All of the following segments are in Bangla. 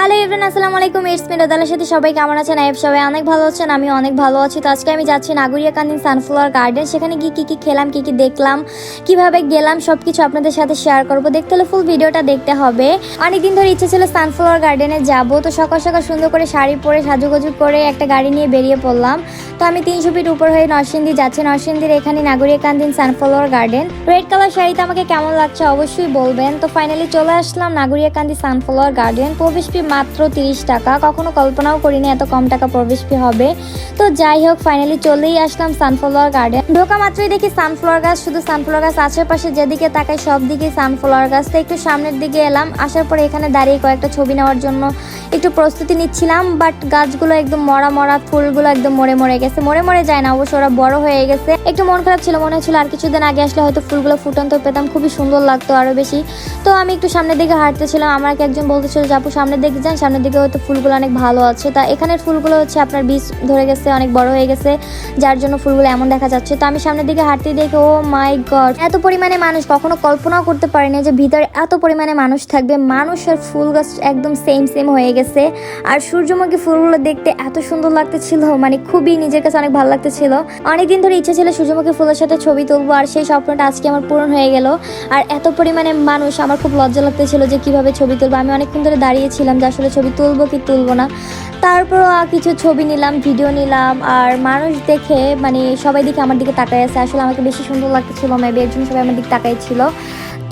হ্যালো এভরিন আসসালামু আলাইকুম ইটস মি রোদালের সাথে সবাই কেমন আছেন? আইব সবাই অনেক ভালো আছেন আমি অনেক ভালো আছি। তো আজকে আমি যাচ্ছি নাগুরিয়া কান্দিন সানফ্লাওয়ার গার্ডেন, সেখানে গিয়ে কী কী খেলাম, কী কী দেখলাম, কীভাবে গেলাম সব কিছু আপনাদের সাথে শেয়ার করব। দেখতে হলে ফুল ভিডিওটা দেখতে হবে। অনেকদিন ধরে ইচ্ছে ছিল সানফ্লাওয়ার গার্ডেনে যাব, তো সকাল সকাল সুন্দর করে শাড়ি পরে সাজুগুজু করে একটা গাড়ি নিয়ে বেরিয়ে পড়লাম। তো আমি তিনশো ফিট উপর হয়ে নরসিংদী যাচ্ছি, নরসিংদীর এখানে Nagaria Kandin sunflower garden. Red colour শাড়িতে আমাকে কেমন লাগছে অবশ্যই বলবেন। তো ফাইনালি চলে আসলাম নাগরিয়া কান্দি সানফ্লাওয়ার গার্ডেন, প্রবেশ মাত্র তিরিশ টাকা। কখনো কল্পনাও করিনি এত কম টাকা প্রবেশ ফি হবে। তো যাই হোক ফাইনালি চলেই আসলাম সানফ্লাওয়ার গার্ডেন ঢোকা মাত্রই দেখি সানফ্লাওয়ার গাছ, শুধু সানফ্লাওয়ার গাছ আশেপাশে যেদিকে তাকাই সব দিকে সানফ্লাওয়ার গাছ। তো একটু সামনের দিকে এলাম, আসার পরে এখানে দাঁড়িয়ে কয়েকটা ছবি নেওয়ার জন্য একটু প্রস্তুতি নিচ্ছিলাম বাট গাছগুলো একদম মরা মরা, ফুলগুলো একদম মরে মরে গেছে। মরে মরে যায় না, অবশ্য ওরা বড় হয়ে গেছে। একটু মন খারাপ ছিল, মনে হচ্ছিল আর কিছুদিন আগে আসলে হয়তো ফুলগুলো ফুটন্ত পেতাম, খুবই সুন্দর লাগতো আরও বেশি। তো আমি একটু সামনের দিকে হাঁটতেছিলাম, আমাকে একজন বলতেছিল যে, আপু, সামনের দিকে যান সামনের দিকে হয়তো ফুলগুলো অনেক ভালো আছে। তা এখানের ফুলগুলো হচ্ছে আপনার বীজ ধরে গেছে, অনেক বড় হয়ে গেছে, যার জন্য ফুলগুলো এমন দেখা যাচ্ছে। তো আমি সামনের দিকে হাঁটতে দেখে, ও মাই গড, এত পরিমাণে মানুষ, কখনো কল্পনাও করতে পারেনি যে ভিতরে এত পরিমাণে মানুষ থাকবে। মানুষ আর ফুল গাছ একদম সেম সেম হয়ে গেছে। আর সূর্যমুখী ফুলগুলো দেখতে এত সুন্দর লাগতেছিল মানে খুবই নিজের কাছে অনেক ভালো লাগতেছিল। অনেকদিন ধরে ইচ্ছে ছিল সূর্যমুখী ফুলের সাথে ছবি তুলবো, আর সেই স্বপ্নটা আজকে আমার পূরণ হয়ে গেল। আর এত পরিমাণে মানুষ, আমার খুব লজ্জা লাগতেছিল যে কীভাবে ছবি তুলবো। আমি অনেকক্ষণ ধরে দাঁড়িয়েছিলাম আসলে ছবি তুলবো কি তুলবো না। তারপর কিছু ছবি নিলাম ভিডিও নিলাম, আর মানুষ দেখে মানে সবাই দিকে আমার দিকে তাকাই আছে। আসলে আমাকে বেশি সুন্দর লাগতেছিল মেবি একজন সবাই আমার দিকে তাকাই ছিল।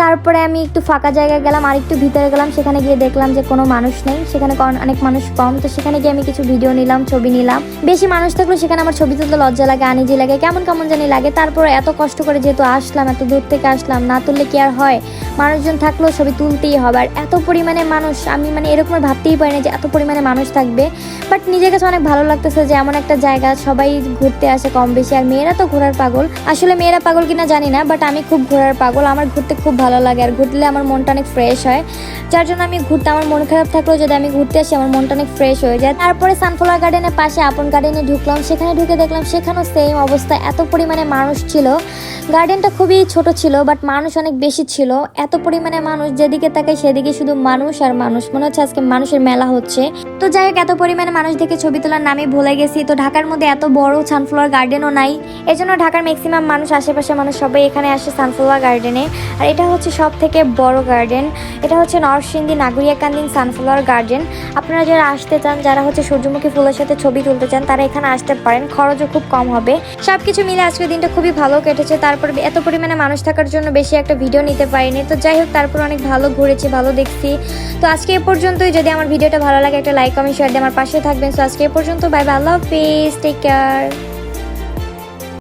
তারপরে আমি একটু ফাঁকা জায়গায় গেলাম, আর একটু ভিতরে গেলাম, সেখানে গিয়ে দেখলাম যে কোনো মানুষ নেই। সেখানে অনেক মানুষ কম। তো সেখানে গিয়ে আমি কিছু ভিডিও নিলাম, ছবি নিলাম। বেশি মানুষ থাকলেও সেখানে আমার ছবি তুলতে লজ্জা লাগে, আনিজি লাগে, কেমন কেমন জানি লাগে। তারপর এত কষ্ট করে যেহেতু আসলাম, এত দূর থেকে আসলাম, না তুললে কি আর হয়? মানুষজন থাকলেও ছবি তুলতেই হবে। আর এত পরিমাণে মানুষ, আমি মানে এরকম ভাবতেই পারি না যে এত পরিমাণে মানুষ থাকবে। বাট নিজের কাছে অনেক ভালো লাগতেছে যে এমন একটা জায়গা, সবাই ঘুরতে আসে কম বেশি। আর মেয়েরা তো ঘোরার পাগল। আসলে মেয়েরা পাগল কিনা জানি না বাট আমি খুব ঘোরার পাগল। আমার ঘুরতে খুব ভালো লাগে। আর ঘুরলে আমার মনটা অনেক ফ্রেশ হয়। যার জন্য আমি ঘুরতে, আমার মন খারাপ থাকলেও যদি আমি ঘুরতে আসি, আমার মনটা অনেক ফ্রেশ হয়ে যায়। তারপরে সানফ্লাওয়ার গার্ডেনের পাশে আপন গার্ডেনে ঢুকলাম। সেখানে ঢুকে দেখলাম সেখানেও সেম অবস্থা। এত পরিমাণে মানুষ ছিল। গার্ডেনটা খুবই ছোট ছিল বাট মানুষ অনেক বেশি ছিল। এত পরিমাণে মানুষ যেদিকে তাকাই সেদিকে শুধু মানুষ আর মানুষ। মনে হচ্ছে আজকে মানুষের মেলা হচ্ছে। তো যাই হোক, এত পরিমাণে মানুষ দেখে ছবি তোলার নামে ভুলে গেছি। তো ঢাকার মধ্যে এত বড় সানফ্লাওয়ার গার্ডেনও নাই। এজন্য ঢাকার ম্যাক্সিমাম মানুষ, আশেপাশে মানুষ সবাই এখানে আসে সানফ্লাওয়ার গার্ডেনে আর এটা হচ্ছে সব থেকে বড় গার্ডেন এটা হচ্ছে নরসিংদী নাগুরিয়াকান্দিন সানফ্লাওয়ার গার্ডেন আপনারা যারা আসতে চান, যারা হচ্ছে সূর্যমুখী ফুলের সাথে ছবি তুলতে চান, তারা এখানে আসতে পারেন। খরচও খুব কম হবে। সব কিছু মিলে আজকের দিনটা খুবই ভালো কেটেছে। তারপর এত পরিমাণে মানুষ থাকার জন্য বেশি একটা ভিডিও নিতে পারিনি। তো যাই হোক, তারপর অনেক ভালো ঘুরেছি, ভালো দেখছি। তো আজকে এ পর্যন্তই। যদি আমার ভিডিওটা ভালো লাগে, একটা লাইক কমেন্ট শেয়ার দিয়ে আমার পাশে থাকবেন। সো আজকে পর্যন্ত বাই বাই আল্লাহ হাফিজ টেক কেয়ার